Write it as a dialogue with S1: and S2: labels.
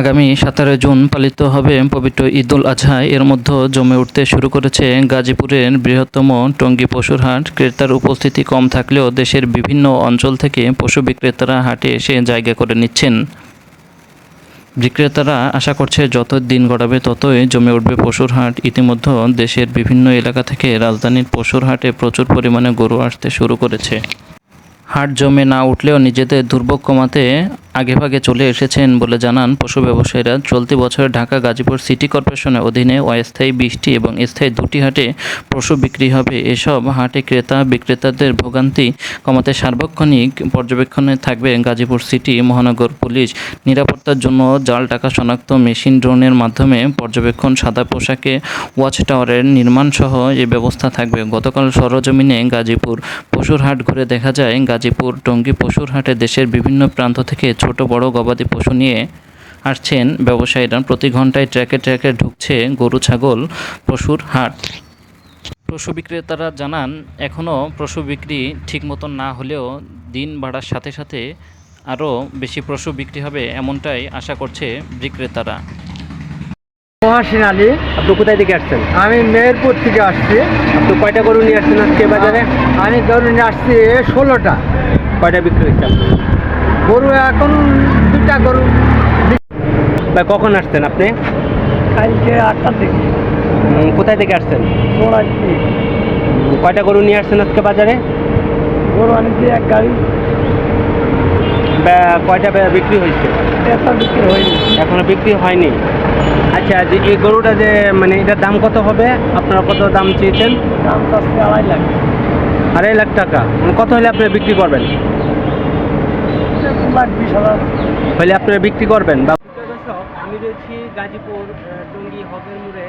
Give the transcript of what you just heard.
S1: আগামী সতেরো জুন পালিত হবে পবিত্র ঈদুল আজহা। এর মধ্যে জমে উঠতে শুরু করেছে গাজীপুরের বৃহত্তম টঙ্গী পশুর হাট। ক্রেতার উপস্থিতি কম থাকলেও দেশের বিভিন্ন অঞ্চল থেকে পশু বিক্রেতারা হাটে এসে জায়গা করে নিচ্ছেন। বিক্রেতারা আশা করছে যত দিন গড়াবে ততই জমে উঠবে পশুর হাট। ইতিমধ্যে দেশের বিভিন্ন এলাকা থেকে রাজধানীর পশুর হাটে প্রচুর পরিমাণে গরু আসতে শুরু করেছে। হাট জমে না উঠলেও নিজেদের দুর্ভোগ কমাতে আগেভাগে চলে এসেছেন বলে জানান পশু ব্যবসায়ীরা। চলতি বছর ঢাকা গাজীপুর সিটি কর্পোরেশনের অধীনে অস্থায়ী বিশটি এবং স্থায়ী দুটি হাটে পশু বিক্রি হবে। এসব হাটে ক্রেতা বিক্রেতাদের ভোগান্তি কমাতে সার্বক্ষণিক পর্যবেক্ষণে থাকবে গাজীপুর সিটি মহানগর পুলিশ। নিরাপত্তার জন্য জাল টাকা শনাক্ত মেশিন ড্রোনের মাধ্যমে পর্যবেক্ষণ, সাদা পোশাকে ওয়াচ টাওয়ারের নির্মাণ সহ এই ব্যবস্থা থাকবে। গতকাল সরজমিনে গাজীপুর পশুর হাট ঘুরে দেখা যায়, গাজীপুর টঙ্গী পশুর হাটে দেশের বিভিন্ন প্রান্ত থেকে ছোট বড় গবাদি পশু নিয়ে আসছেন ব্যবসায়ীরা। প্রতি ঘন্টায় ট্র্যাকে ট্র্যাকে ঢুকছে গরু ছাগল পশুর হাট পশু বিক্রেতারা জানান এখনও পশু বিক্রি ঠিক মতন না হলেও দিন বাড়ার সাথে সাথে আরও বেশি পশু বিক্রি হবে এমনটাই আশা করছে বিক্রেতারা।
S2: মহাসিন আলী।
S3: আপনি কোথায় থেকে আসছেন?
S2: আমি মেহেরপুর থেকে আসছি।
S3: আপনি কয়টা গরু নিয়ে আসছেন আজকে বাজারে?
S2: আমি ধরুন আসছি ষোলোটা।
S3: কয়টা বিক্রি হচ্ছে আপনার?
S2: গরু এখন দুটা গরু।
S3: ভাই কখন আসছেন আপনি?
S2: কালকে আটটা থেকে
S3: কোথায় থেকে আসছেন? কয়টা গরু নিয়ে আসছেন আজকে বাজারে?
S2: গরু আনিছি এক গাড়ি।
S3: কয়টা বিক্রি হয়েছে?
S2: বিক্রি হয়নি।
S3: এখনও বিক্রি হয়নি। আচ্ছা যে এই গরুটা যে মানে এটার দাম কত হবে? আপনারা কত দাম চেয়েছেন?
S2: দাম আড়াই লাখ।
S3: আড়াই লাখ টাকা। মানে কত হলে আপনি বিক্রি করবেন?
S2: লাখ বিশ হাজার।
S3: তাহলে আপনারা বিক্রি করবেন বা দর্শক আমি রয়েছি গাজীপুর আহ, টঙ্গী হকের মোড়ে।